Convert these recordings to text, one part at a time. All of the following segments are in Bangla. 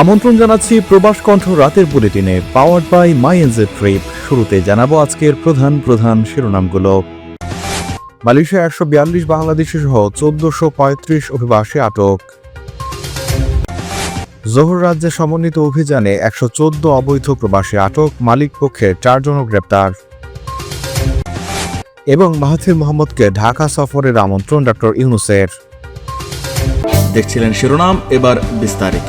আমন্ত্রণ জানাচ্ছি প্রবাস কণ্ঠ রাতের বুলেটিনে powered by my NJ trip শুরুতে জানাব আজকের প্রধান প্রধান শিরোনামগুলো। মালয়েশিয়া একশো বিয়াল্লিশ, বাংলাদেশি সহ চোদ্দশো পঁয়ত্রিশ অভিবাসী আটক। জোহর রাজ্যে সমন্বিত অভিযানে একশো চোদ্দ অবৈধ প্রবাসী আটক, মালিক পক্ষে চারজনও গ্রেপ্তার। এবং মাহাথির মোহাম্মদকে ঢাকা সফরের আমন্ত্রণ ডক্টর ইউনুসের। দেখছিলেন শিরোনাম, এবার বিস্তারিত।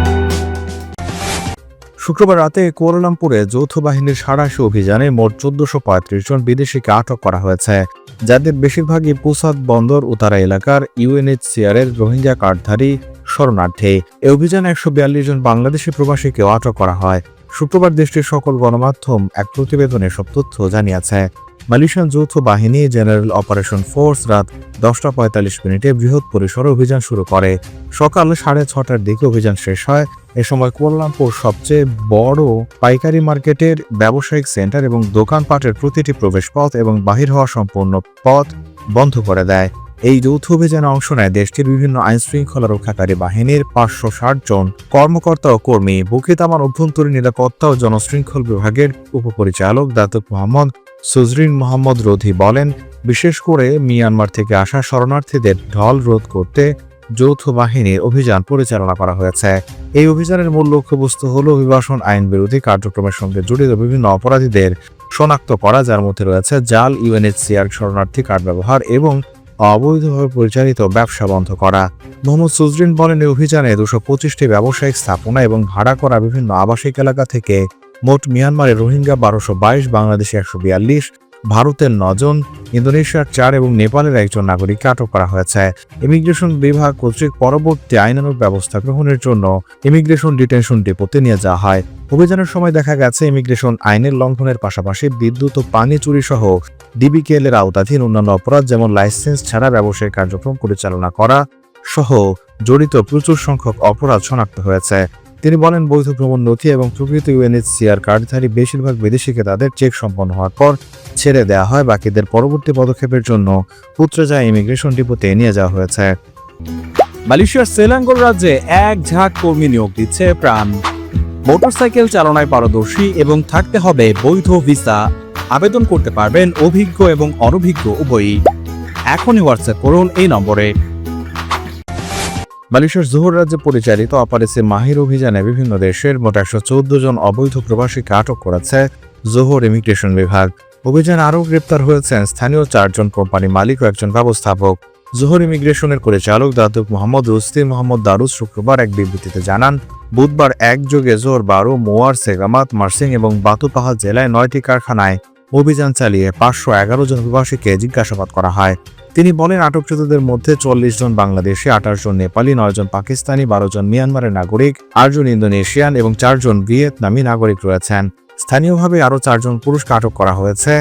শুক্রবার রাতে কুয়ালালামপুরে যৌথ বাহিনীর সাড়াশি অভিযানে মোট চোদ্দশো পঁয়ত্রিশ জন বিদেশিকে আটক করা হয়েছে। যাদের বেশিরভাগই পুসাদ বন্দর উতারা এলাকার ইউএনএইচসিআর এর রোহিঙ্গা কার্ডধারী শরণার্থী। এ অভিযানে একশো বিয়াল্লিশ জন বাংলাদেশি প্রবাসীকেও আটক করা হয়। শুক্রবার দেশটির সকল গণমাধ্যম এক প্রতিবেদনে সব তথ্য জানিয়েছে। মালয়েশিয়ান যৌথ বাহিনী জেনারেল অপারেশন ফোর্স রাত দশটা পঁয়তাল্লিশ মিনিটে বৃহৎ পরিসরে অভিযান শুরু করে। সকাল সাড়ে ছটার দিকে অভিযান শেষ হয়। এ সময় কুয়ালালামপুর সবচেয়ে বড় পাইকারি মার্কেটের ব্যবসায়িক সেন্টার এবং দোকানপাটের প্রতিটি প্রবেশপথ এবং বাহির হওয়া সম্পূর্ণ পথ বন্ধ করে দেয়। এই যৌথ অভিযানে অংশ নেয় দেশটির বিভিন্ন আইন শৃঙ্খলা রক্ষাকারী বাহিনীর পাঁচশো ষাট জন কর্মকর্তা ও কর্মী। বুকিতামার অভ্যন্তরীণ নিরাপত্তা ও জনশৃঙ্খল বিভাগের উপপরিচালক দাতক মোহাম্মদ সুজরিন মোহাম্মদ রোধি বলেন, বিশেষ করে মিয়ানমার থেকে আসা শরণার্থীদের ঢল রোধ করতে যৌথ বাহিনীর অভিযান পরিচালনা করা হয়েছে। এই অভিযানের মূল লক্ষ্যবস্তু হল অভিবাসন আইন বিরোধী কার্যক্রমের সঙ্গে জড়িত বিভিন্ন অপরাধীদের শনাক্ত করা, যার মধ্যে রয়েছে জাল, ইউএনএইচসিআর শরণার্থী কার্ড ব্যবহার এবং অবৈধভাবে পরিচালিত ব্যবসা বন্ধ করা। মোহাম্মদ সুজরিন বলেন, এই অভিযানে দুশো পঁচিশটি ব্যবসায়িক স্থাপনা এবং ভাড়া করা বিভিন্ন আবাসিক এলাকা থেকে মোট মিয়ানমারের রোহিঙ্গা বারোশো বাইশ, বাংলাদেশে একশো বিয়াল্লিশ, ভারতের নজন, ইন্দোনেশিয়ার চার এবং নেপালের একজন নাগরিককে আটক করা হয়েছে। ইমিগ্রেশন বিভাগ কর্তৃক পরবর্তী আইনানুগ ব্যবস্থা গ্রহণের জন্য ইমিগ্রেশন ডিটেনশন ডিপোতে নিয়ে যাওয়া হয়। অভিযানের সময় দেখা গেছে, ইমিগ্রেশন আইনের লঙ্ঘনের পাশাপাশি বিদ্যুৎ ও পানি চুরি সহ ডিবিকেএল এর আওতাধীন অন্যান্য অপরাধ যেমন লাইসেন্স ছাড়া ব্যবসায়িক কার্যক্রম পরিচালনা করা সহ জড়িত প্রচুর সংখ্যক অপরাধ শনাক্ত হয়েছে। তিনি বলেন, বৈধ ভ্রমণ নথি এবং প্রকৃত ইউএনএইচসিআর কার্ডধারী বেশিরভাগ বিদেশিকে তাদের চেক সম্পন্ন হওয়ার পর ছেড়ে দেওয়া হয়, বাকিদের পরবর্তী পদক্ষেপের জন্য পুত্রজা ইমিগ্রেশন ডিপোতে নিয়ে যাওয়া হয়েছে। মালয়েশিয়ার সেলাঙ্গোর রাজ্যে এক ঝাঁক কর্মী নিয়োগ দিচ্ছে প্রাণ। মোটরসাইকেল চালনায় পারদর্শী এবং থাকতে হবে বৈধ ভিসা। আবেদন করতে পারবেন অভিজ্ঞ এবং অনভিজ্ঞ উভয়ই। এখনই হোয়াটসঅ্যাপ করুন এই নম্বরে। মালয়েশিয়ার জোহর রাজ্যে পরিচালিত অপারেসে মাহির অভিযানে বিভিন্ন দেশের মোট একশো চোদ্দ জন অবৈধ প্রবাসীকে আটক করেছে জোহর ইমিগ্রেশন বিভাগ। অভিযানে আরও গ্রেপ্তার হয়েছেন স্থানীয় চারজন কোম্পানি মালিক ও একজন ব্যবস্থাপক। জোহর ইমিগ্রেশনের পরিচালক দাদুক মোহাম্মদ রুস্তি মোহাম্মদ দারুস শুক্রবার এক বিবৃতিতে জানান, বুধবার একযোগে জোর বারো মোয়ার সেগামাত, মার্সিং এবং বাতুপাহাড় জেলায় নয়টি কারখানায় অভিযান চালিয়ে পাঁচশো এগারো জন অভিবাসীকে জিজ্ঞাসাবাদ করা হয়। তিনি বলেন, আটককৃতদের মধ্যে চল্লিশ জন বাংলাদেশি, আঠাশ জন নেপালি, নয় জন পাকিস্তানি, বারো জন মিয়ানমারের নাগরিক আটজন ইন্দোনেশিয়ান এবং চারজন ভিয়েতনামি নাগরিক রয়েছেন। স্থানীয়ভাবে আরও চারজন পুরুষকে আটক করা হয়েছে।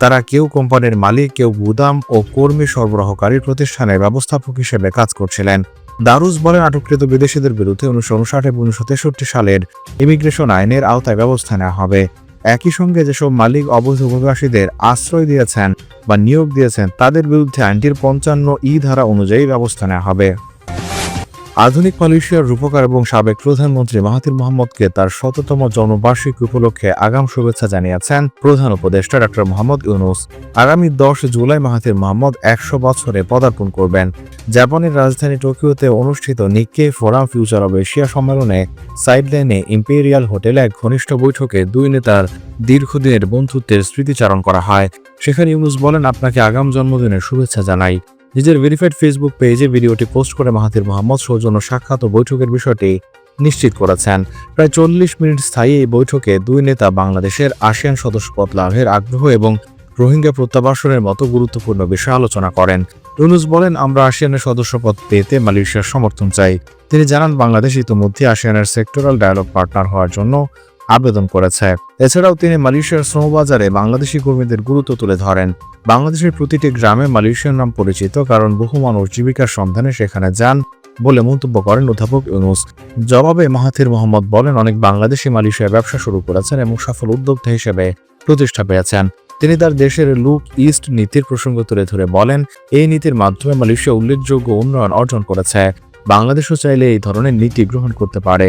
তারা কেউ কোম্পানির মালিক, কেউ গুদাম ও কর্মী সরবরাহকারী প্রতিষ্ঠানের ব্যবস্থাপক হিসেবে কাজ করছিলেন। দারুস বলেন, আটককৃত বিদেশিদের বিরুদ্ধে উনিশশো উনষাট এবং উনিশশো তেষট্টি সালের ইমিগ্রেশন আইনের আওতায় ব্যবস্থা নেওয়া হবে। একই সঙ্গে যেসব মালিক অবৈধ অভিবাসীদের আশ্রয় দিয়েছেন বা নিয়োগ দিয়েছেন, তাদের বিরুদ্ধে আইনটির পঞ্চান্ন ই ধারা অনুযায়ী ব্যবস্থা নেওয়া হবে। আধুনিক মালয়েশিয়ার রূপকার এবং সাবেক প্রধানমন্ত্রী মাহাতির মোহাম্মদকে তার শততম জন্মবার্ষিকী উপলক্ষে আগাম শুভেচ্ছা জানিয়েছেন প্রধান উপদেষ্টা ডক্টর মোহাম্মদ ইউনুস। আগামী দশ জুলাই মাহাতির মোহাম্মদ একশো বছরে পদার্পণ করবেন। জাপানের রাজধানী টোকিওতে অনুষ্ঠিত Nikkei Forum Future of Asia সম্মেলনে সাইডলাইনে ইম্পেরিয়াল হোটেলে এক ঘনিষ্ঠ বৈঠকে দুই নেতার দীর্ঘদিনের বন্ধুত্বের স্মৃতিচারণ করা হয়। সেখানে ইউনুস বলেন, আপনাকে আগাম জন্মদিনের শুভেচ্ছা জানাই। নিজের ভেরিফাইড ফেসবুক পেজে ভিডিওটি পোস্ট করে মাহাতির মোহাম্মদ সৌজন্য সাক্ষাৎ ও বৈঠকের বিষয়টি নিশ্চিত করেছেন। প্রায় চল্লিশ মিনিট স্থায়ী এই বৈঠকে দুই নেতা বাংলাদেশের আসিয়ান সদস্যপদ লাভের আগ্রহ এবং রোহিঙ্গা প্রত্যাবাসনের মতো গুরুত্বপূর্ণ বিষয়ে আলোচনা করেন। ইউনুস বলেন, আমরা আসিয়ানের সদস্যপদ পেতে মালয়েশিয়ার সমর্থন চাই। তিনি জানান, বাংলাদেশ ইতিমধ্যে আসিয়ানের সেক্টরাল ডায়ালগ পার্টনার হওয়ার জন্য আবেদন করেছে। এছাড়াও তিনি মালয়েশিয়ার শ্রমবাজারে বাংলাদেশি কর্মীদের গুরুত্ব তুলে ধরেন। বাংলাদেশের প্রতিটি গ্রামে মালয়েশিয়ার নাম পরিচিত কারণ বহু মানুষ জীবিকার সন্ধানে সেখানে যান বলে মন্তব্য করেন অধ্যাপক ইউনুস। জবাবে মাহাথির মোহাম্মদ বলেন, অনেক বাংলাদেশি মালয়েশিয়ায় ব্যবসা শুরু করেছেন এবং সফল উদ্যোক্তা হিসেবে প্রতিষ্ঠা পেয়েছেন। তিনি তার দেশের লুক ইস্ট নীতির প্রসঙ্গ তুলে ধরে বলেন, এই নীতির মাধ্যমে মালয়েশিয়া উল্লেখযোগ্য উন্নয়ন অর্জন করেছে। বাংলাদেশও চাইলে এই ধরনের নীতি গ্রহণ করতে পারে।